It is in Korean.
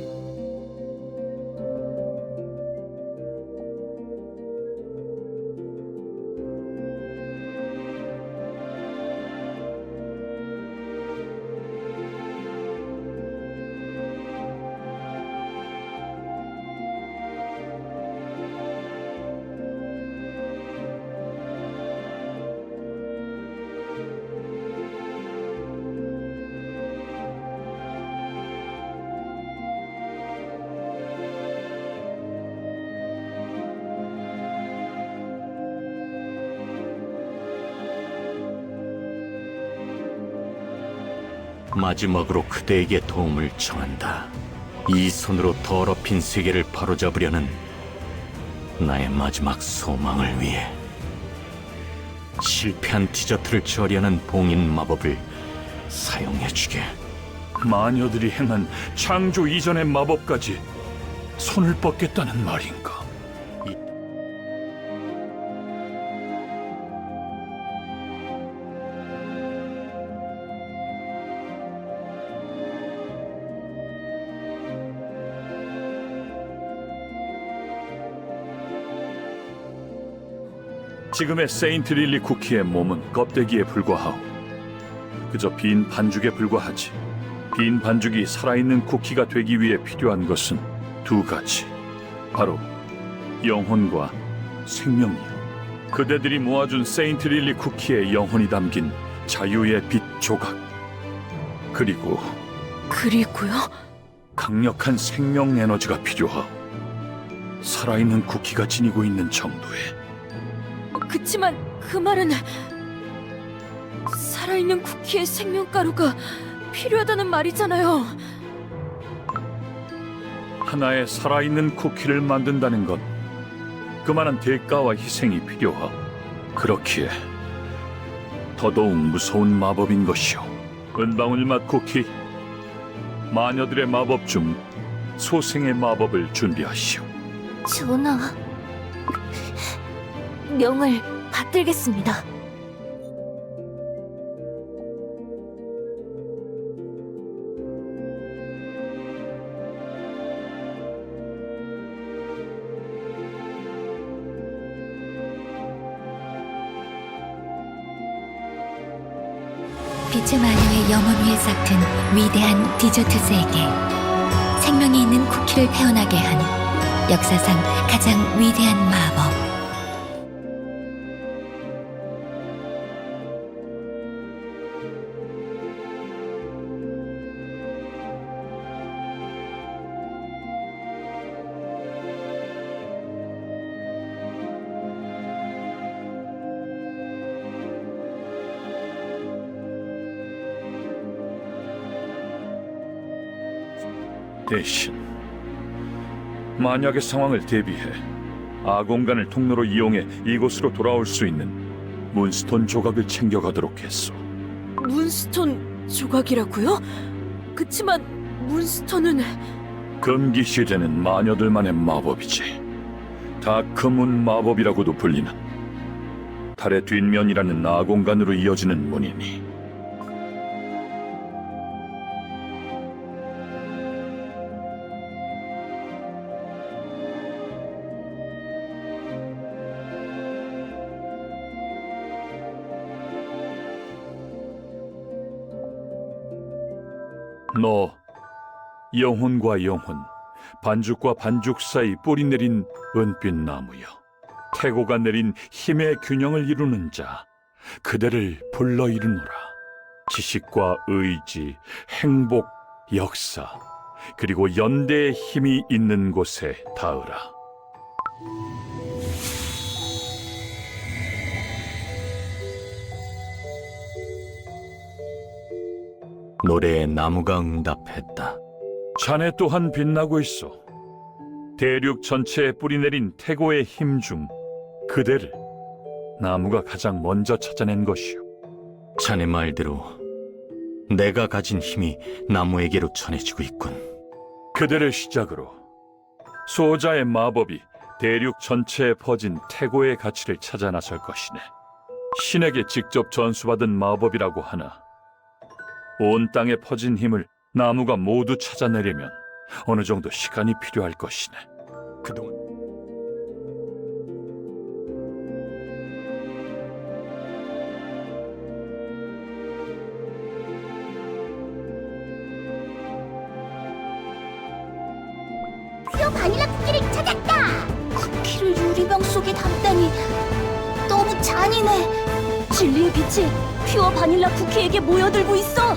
you. 마지막으로 그대에게 도움을 청한다. 이 손으로 더럽힌 세계를 바로잡으려는 나의 마지막 소망을 위해 실패한 디저트를 처리하는 봉인 마법을 사용해주게. 마녀들이 행한 창조 이전의 마법까지 손을 뻗겠다는 말인가? 지금의 세인트 릴리 쿠키의 몸은 껍데기에 불과하오. 그저 빈 반죽에 불과하지. 빈 반죽이 살아있는 쿠키가 되기 위해 필요한 것은 두 가지. 바로 영혼과 생명이요. 그대들이 모아준 세인트 릴리 쿠키의 영혼이 담긴 자유의 빛 조각. 그리고 그리고요? 강력한 생명 에너지가 필요하오. 살아있는 쿠키가 지니고 있는 정도의 그치만 그 말은 살아있는 쿠키의 생명가루가 필요하다는 말이잖아요. 하나의 살아있는 쿠키를 만든다는 건 그만한 대가와 희생이 필요하오. 그렇기에 더더욱 무서운 마법인 것이오. 은방울 맛 쿠키. 마녀들의 마법 중 소생의 마법을 준비하시오. 전하, 명을 받들겠습니다. 빛의 마녀의 영혼 위에 싹튼 위대한 디저트 세계. 생명이 있는 쿠키를 태어나게 한 역사상 가장 위대한 마법. 대신 만약의 상황을 대비해 아공간을 통로로 이용해 이곳으로 돌아올 수 있는 문스톤 조각을 챙겨가도록 했소. 문스톤 조각이라고요? 그치만 문스톤은 금기 시대는 마녀들만의 마법이지. 다크문 마법이라고도 불리는 달의 뒷면이라는 아공간으로 이어지는 문이니 너 영혼과 영혼, 반죽과 반죽 사이 뿌리 내린 은빛 나무여. 태고가 내린 힘의 균형을 이루는 자, 그대를 불러 이르노라. 지식과 의지, 행복, 역사, 그리고 연대의 힘이 있는 곳에 닿으라. 노래에 나무가 응답했다. 자네 또한 빛나고 있어. 대륙 전체에 뿌리내린 태고의 힘 중 그대를 나무가 가장 먼저 찾아낸 것이오. 자네 말대로 내가 가진 힘이 나무에게로 전해지고 있군. 그대를 시작으로 수호자의 마법이 대륙 전체에 퍼진 태고의 가치를 찾아 나설 것이네. 신에게 직접 전수받은 마법이라고 하나 온 땅에 퍼진 힘을 나무가 모두 찾아내려면 어느 정도 시간이 필요할 것이네. 그동안 퓨어 바닐라 쿠키를 찾았다. 쿠키를 유리병 속에 담다니 너무 잔인해. 진리의 빛이 퓨어 바닐라 쿠키에게 모여들고 있어.